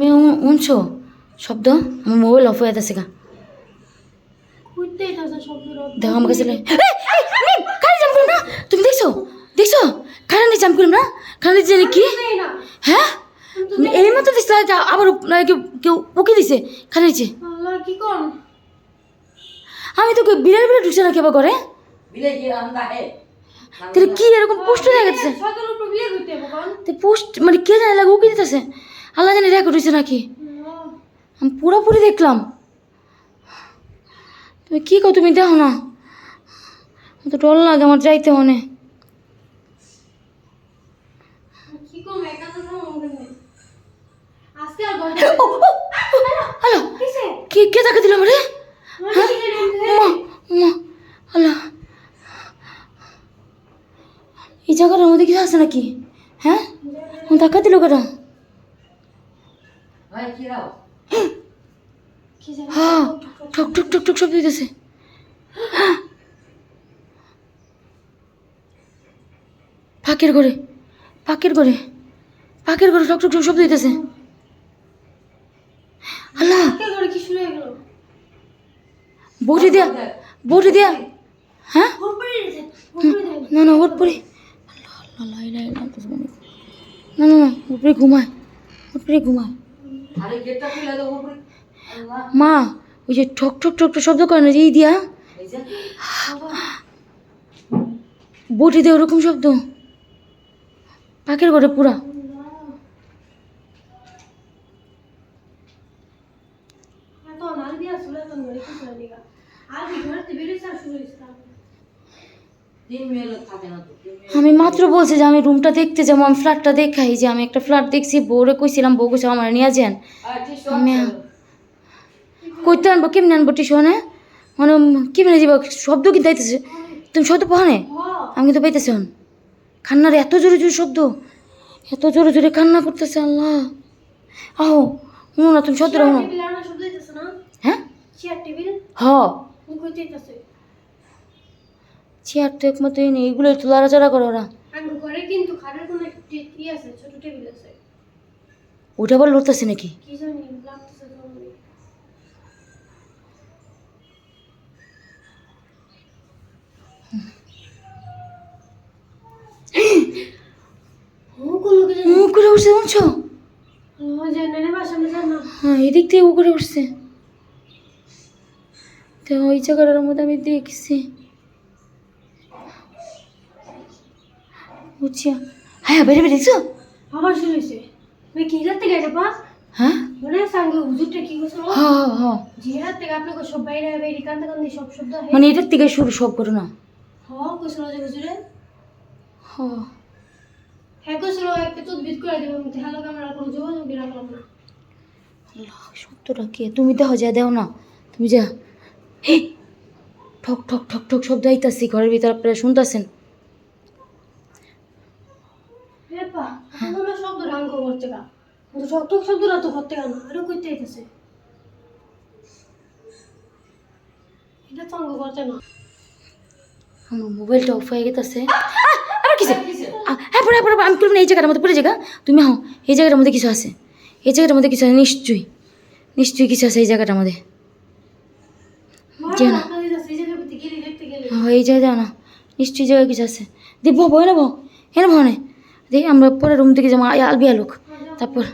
শুনছো? শব্দ? আমার মোবাইল অফ হয়ে যাচ্ছে গা দেখো আমার কাছে কারে জাম করলাম না। তুমি দেখছ? দেখছ? কারে নিয়ে জাম করলাম না কারে জানি কি হ্যাঁ এই মতো দিস আবার কেউ ওকে দিছে? কারে নিচে আমি তো বিড়াল বিড়াল ঢুকছে না কেবা করে তাহলে কি এরকম পোস্ট হয়ে গেছে পোস্ট মানে কে জানে লাগে ওকে দিতেছে? আল্লাহ জানি রেকর্ড হয়েছে নাকি? আমি পুরোপুরি দেখলাম। তুমি কী কো তুমি দেখো না। তো ডর লাগে আমার যাইতে মনে। হ্যালো কে কে তাকে দিলাম রে? আল্লাহ। এই জায়গাটার মধ্যে কিছু আছে নাকি? হ্যাঁ? ধাক্কা দিল কেটা ভাই কি রাও কি জানি ঠক ঠক ঠক ঠক শব্দ দিতেছে। পাকের ঘরে পাকের ঘরে পাকের ঘরে ঠক ঠক ঠক শব্দ দিতেছে। আল্লাহ! কে করে কি শুরু হয়ে গেল? বউটি দিয়া বউটি দিয়া। হ্যাঁ? ওর পরে ওর পরে না না ওর পরে আল্লাহ আল্লাহ না না না ঘুমায় উপরে ঘুমায়। দাও উপরে আল্লাহ মা ওই যে ঠক ঠক ঠক ঠক শব্দ করে না যে দিয়া বটি দিয়ে ওরকম শব্দ। পাখির ঘরে পুরা। আর আমি মাত্র বলছি যে আমি রুমটা দেখতে যাব আমি ফ্ল্যাটটা দেখাই যে আমি একটা ফ্ল্যাট দেখছি বউরে কইছিলাম বউ কইছে আমার নিয়ে যান। আমি কইতে আনব কেমনে আনব টিউশনে? মানে কেমনে যাব? শব্দ কিন্তু আইতেছে। তুমি শব্দ পাহানে হ্যাঁ আমি কিন্তু পাইতেছি হন কান্নার এত জোরে জোরে শব্দ। এত জোরে জোরে কান্না করতেছে আল্লাহ। আহো না তুমি শব্দটা হইতেছে হ্যাঁ? চেয়ার তো একমাত্র নেই। এগুলো একটু লড়াচড়া করো আমি ঘরে কিন্তু খাটের কোনো আছে ছোট টেবিল আছে। ওটা আবার লড়তেছে নাকি? কি জানি লাগতেছে ও করে উঠছে না না হ্যাঁ এদিক থেকে ও করে উঠছে। তো ওই জায়গাটার মধ্যে আমি দেখছি। বুঝছি। হ্যাঁ বেড়ে দেখছ? আবার শুরু হয়েছে। ওই কি রাত থেকে এটা পাস? হ্যাঁ? মনে আছে হুজুরটা কি করছিল হ্যাঁ হ্যাঁ জিহাদ থেকে আপনাকে সব বাইরে বাইরে কান্দা কান্দি সব শব্দ হয়। মানে এটার থেকে শুরু সব ঘটনা? হ কইছিল যে হুজুরে। হ্যাঁ। হ্যাঁ কইছিল একটা তদবির করে দেবো। আমি হ্যালো ক্যামেরা কোনো যোগাযোগ রাখলাম না। আল্লাহ, সত্যটা কে? তুমি তো যা দেও না। তুমি যা। হে ঠক ঠক ঠক ঠক শব্দ আইতাছি ঘরের ভিতরে আপনারা শুনতেছেন রেপা কোনো শব্দ করতে গা কিন্তু শব্দ শব্দটা তো করতে গা না আরও কইতে আইতেছে। এটা তো অঙ্গ করতে না। আমার মোবাইলটা অফ হয়ে গেছে আবার কিছু হ্যাঁ পরে পরে আমি করব না এই জায়গাটার মধ্যে পড়ে জায়গা? তুমি হ্যাঁ এই জায়গাটার মধ্যে কিছু আছে। এই জায়গাটার মধ্যে কিছু আছে নিশ্চয়ই। নিশ্চয়ই কিছু আছে এই জায়গাটার মধ্যে। এই দেখতে গেলে। হ্যাঁ এই জায়গায় না। নিশ্চয়ই জায়গায় কিছু আছে। দিব বই নেব? হ্যাঁ নে দেখ আমরা পরে রুম থেকে যাব আলবি আলুক ataupun